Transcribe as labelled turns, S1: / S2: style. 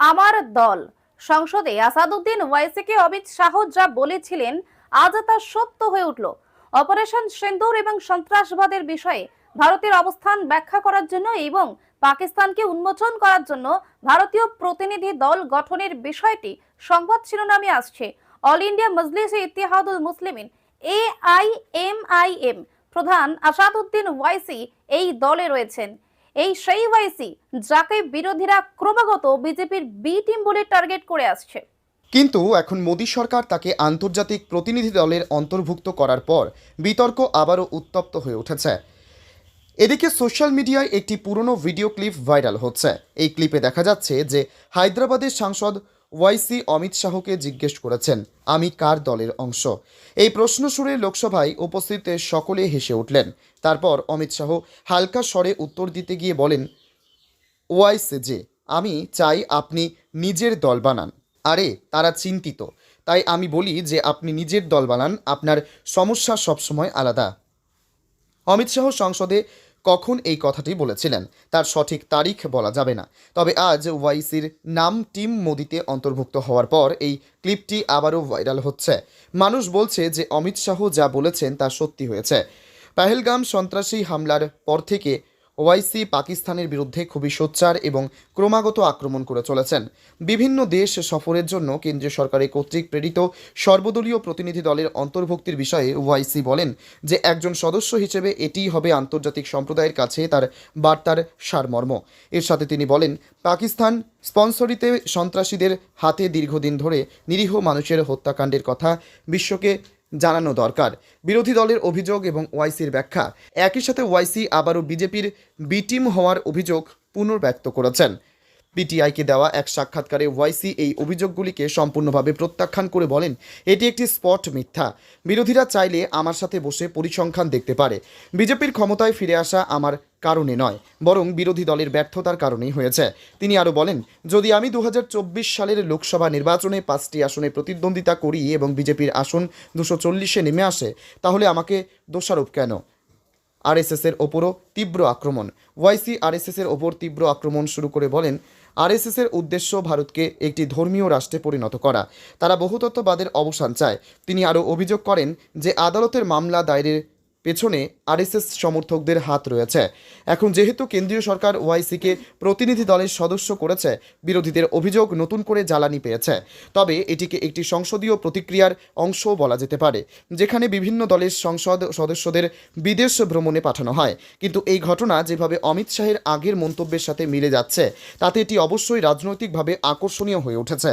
S1: আমার দল। সংসদে আসাদুদ্দিন ওয়াইসিকে অমিত শাহ যা বলেছিলেন, আজ তা সত্য হয়ে উঠল। অপারেশন সিন্দুর এবং সন্ত্রাসবাদের বিষয়ে ভারতের অবস্থান ব্যাখ্যা করার জন্য এবং পাকিস্তানকে উন্মোচন করার জন্য ভারতীয় প্রতিনিধি দল গঠনের বিষয়টি সংবাদ শিরোনামে আসছে। All India Majlis Ittehadul Muslimeen A I M I M প্রধান আসাদুদ্দিন ওয়াইসি এই দলে রয়েছেন। এই সেই ওয়াইসি, যাকে বিরোধীরা ক্রমাগত বিজেপির বি টিম বলে টার্গেট করে আসছে।
S2: কিন্তু এখন মোদী সরকার তাকে আন্তর্জাতিক প্রতিনিধি দলের অন্তর্ভুক্ত করার পর বিতর্ক আবারও উত্তপ্ত হয়ে উঠেছে। এদিকে সোশ্যাল মিডিয়ায় একটি পুরনো ভিডিও ক্লিপ ভাইরাল হচ্ছে। এই ক্লিপে দেখা যাচ্ছে যে হায়দ্রাবাদের সাংসদ ওয়াইসি অমিত শাহকে জিজ্ঞেস করেছেন, আমি কার দলের অংশ? এই প্রশ্ন শুনে লোকসভায় উপস্থিত সকলে হেসে উঠলেন। তারপর অমিত শাহ হালকা স্বরে উত্তর দিতে গিয়ে বলেন, ওয়াইসি যে আমি চাই আপনি নিজের দল বানান। আরে, তারা চিন্তিত। তাই আমি বলি যে আপনি নিজের দল বানান, আপনার সমস্যা সবসময় আলাদা। অমিত শাহ সংসদে কখন এই কথাটি বলেছিলেন? তার সঠিক তারিখ বলা যাবে না। তবে আজ ওয়াইসির নাম টিম মোদিতে অন্তর্ভুক্ত হওয়ার পর এই ক্লিপটি আবারও ভাইরাল হচ্ছে। মানুষ বলছে যে অমিত শাহ যা বলেছেন তা সত্যি হয়েছে। পাহেলগাম সন্ত্রাসী হামলার পর থেকে ওয়াইসি পাকিস্তানের বিরুদ্ধে খুবই সোচ্চার এবং ক্রমাগত আক্রমণ করে চলেছেন। বিভিন্ন দেশ সফরের জন্য কেন্দ্রীয় সরকারের কর্তৃক প্রেরিত সর্বদলীয় প্রতিনিধি দলের অন্তর্ভুক্তির বিষয়ে ওয়াইসি বলেন যে, একজন সদস্য হিসেবে এটিই হবে আন্তর্জাতিক সম্প্রদায়ের কাছে তার বার্তার সারমর্ম। এর সাথে তিনি বলেন, পাকিস্তান স্পন্সরিতে সন্ত্রাসীদের হাতে দীর্ঘদিন ধরে নিরীহ মানুষের হত্যাকাণ্ডের কথা, বিশ্বকে জানানো দরকার। বিরোধী দলের অভিযোগ এবং ওয়াইসির ব্যাখ্যা। একই সাথে ওয়াইসি আবারও বিজেপির বিটিম হওয়ার অভিযোগ পুনর্ব্যক্ত করেছেন। পিটিআইকে দেওয়া এক সাক্ষাৎকারে ওয়াইসি এই অভিযোগগুলিকে সম্পূর্ণভাবে প্রত্যাখ্যান করে বলেন, এটি একটি স্পট মিথ্যা। বিরোধীরা চাইলে আমার সাথে বসে পরিসংখ্যান দেখতে পারে। বিজেপির ক্ষমতায় ফিরে আসা আমার কারণে নয়, বরং বিরোধী দলের ব্যর্থতার কারণেই হয়েছে। তিনি আরও বলেন, যদি আমি দু হাজার চব্বিশ সালের লোকসভা নির্বাচনে পাঁচটি আসনে প্রতিদ্বন্দ্বিতা করি এবং বিজেপির আসন দুশো চল্লিশে নেমে আসে, তাহলে আমাকে দোষারোপ কেন? আরএসএসের ওপরও তীব্র আক্রমণ। ওয়াইসি আরএসএসের ওপর তীব্র আক্রমণ শুরু করে বলেন আরএসএসের উদ্দেশ্য ভারতকে একটি ধর্মীয় রাষ্ট্রে পরিণত করা। তারা বহুতত্ত্ববাদের অবসান চায়। তিনি আরও অভিযোগ করেন যে আদালতের মামলা দায়েরের পেছনে আরএসএস সমর্থকদের হাত রয়েছে। এখন যেহেতু কেন্দ্রীয় সরকার ওয়াইসিকে প্রতিনিধি দলের সদস্য করেছে, বিরোধীদের অভিযোগ নতুন করে জ্বালানি পেয়েছে। তবে এটিকে একটি সংসদীয় প্রতিক্রিয়ার অংশও বলা যেতে পারে, যেখানে বিভিন্ন দলের সংসদ সদস্যদের বিদেশ ভ্রমণে পাঠানো হয়। কিন্তু এই ঘটনা যেভাবে অমিত শাহের আগের মন্তব্যের সাথে মিলে যাচ্ছে, তাতে এটি অবশ্যই রাজনৈতিকভাবে আকর্ষণীয় হয়ে উঠেছে।